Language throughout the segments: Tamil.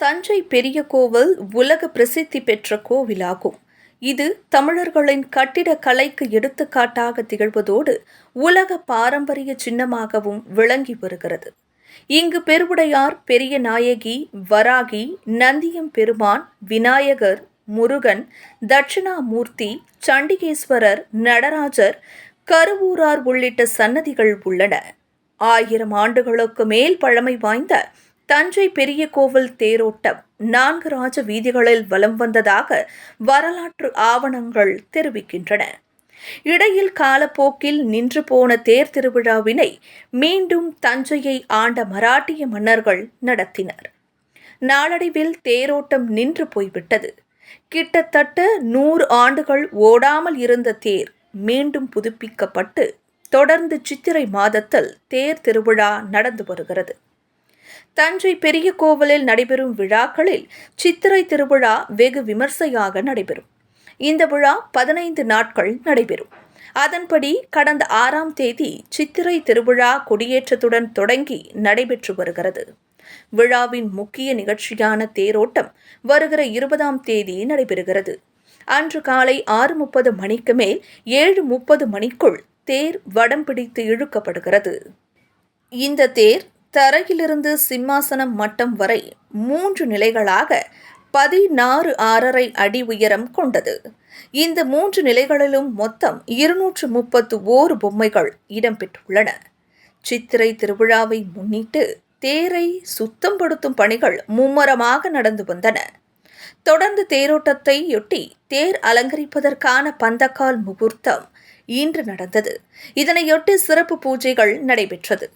தஞ்சை பெரிய கோவில் உலக பிரசித்தி பெற்ற கோவிலாகும். இது தமிழர்களின் கட்டிடக்கலைக்கு எடுத்துக்காட்டாக திகழ்வதோடு உலக பாரம்பரிய சின்னமாகவும் விளங்கி வருகிறது. இங்கு பெருவுடையார் பெரிய நாயகி வராகி நந்தியம் பெருமான் விநாயகர் முருகன் தட்சிணாமூர்த்தி சண்டிகேஸ்வரர் நடராஜர் கருவூரார் உள்ளிட்ட சன்னதிகள் உள்ளன. ஆயிரம் ஆண்டுகளுக்கு மேல் பழமை வாய்ந்த தஞ்சை பெரிய கோவில் தேரோட்டம் நான்கு ராஜ வீதிகளில் வலம் வந்ததாக வரலாற்று ஆவணங்கள் தெரிவிக்கின்றன. இடையில் காலப்போக்கில் நின்று போன தேர் திருவிழாவினை மீண்டும் தஞ்சையை ஆண்ட மராட்டிய மன்னர்கள் நடத்தினர். நாளடைவில் தேரோட்டம் நின்று போய்விட்டது. கிட்டத்தட்ட நூறு ஆண்டுகள் ஓடாமல் இருந்த தேர் மீண்டும் புதுப்பிக்கப்பட்டு தொடர்ந்து சித்திரை மாதத்தில் தேர் திருவிழா நடந்து வருகிறது. தஞ்சை பெரிய கோவிலில் நடைபெறும் விழாக்களில் சித்திரை திருவிழா வெகு விமர்சையாக நடைபெறும். இந்த விழா பதினைந்து நாட்கள் நடைபெறும். அதன்படி கடந்த ஆறாம் தேதி சித்திரை திருவிழா கொடியேற்றத்துடன் தொடங்கி நடைபெற்று வருகிறது. விழாவின் முக்கிய நிகழ்ச்சியான தேரோட்டம் வருகிற இருபதாம் தேதி நடைபெறுகிறது. அன்று காலை ஆறு முப்பது மணிக்கு மேல் ஏழு முப்பது மணிக்குள் தேர் வடம் பிடித்து இழுக்கப்படுகிறது. இந்த தேர் தரையிலிருந்து சிம்மாசனம் மட்டம் வரை மூன்று நிலைகளாக பதினாறு ஆறரை அடி உயரம் கொண்டது. இந்த மூன்று நிலைகளிலும் மொத்தம் இருநூற்று முப்பத்து ஓரு பொம்மைகள் இடம்பெற்றுள்ளன. சித்திரை திருவிழாவை முன்னிட்டு தேரை சுத்தப்படுத்தும் பணிகள் மும்மரமாக நடந்து வந்தன. தொடர்ந்து தேரோட்டத்தையொட்டி தேர் அலங்கரிப்பதற்கான பந்தக்கால் முகூர்த்தம் இன்று நடந்தது. இதனையொட்டி சிறப்பு பூஜைகள் நடைபெற்றது.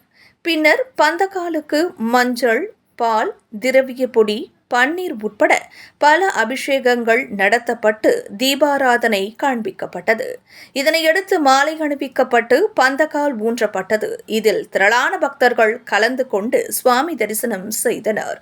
பின்னர் பந்தக்காலுக்கு மஞ்சள் பால் திரவிய பொடி பன்னீர் உட்பட பல அபிஷேகங்கள் நடத்தப்பட்டு தீபாராதனை காண்பிக்கப்பட்டது. இதனையடுத்து மாலை அணிவிக்கப்பட்டு பந்தக்கால் ஊன்றப்பட்டது. இதில் திரளான பக்தர்கள் கலந்து கொண்டு சுவாமி தரிசனம் செய்தனர்.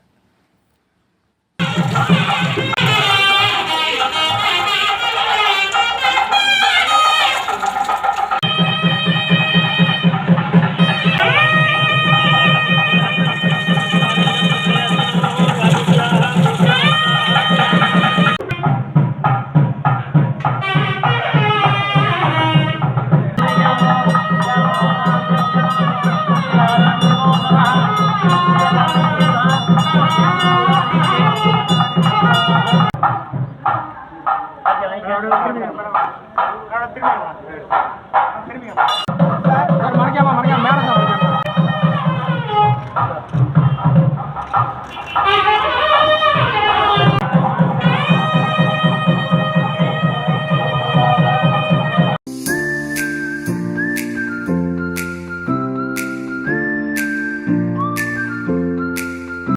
மேடம் திரும்பி திரும்பி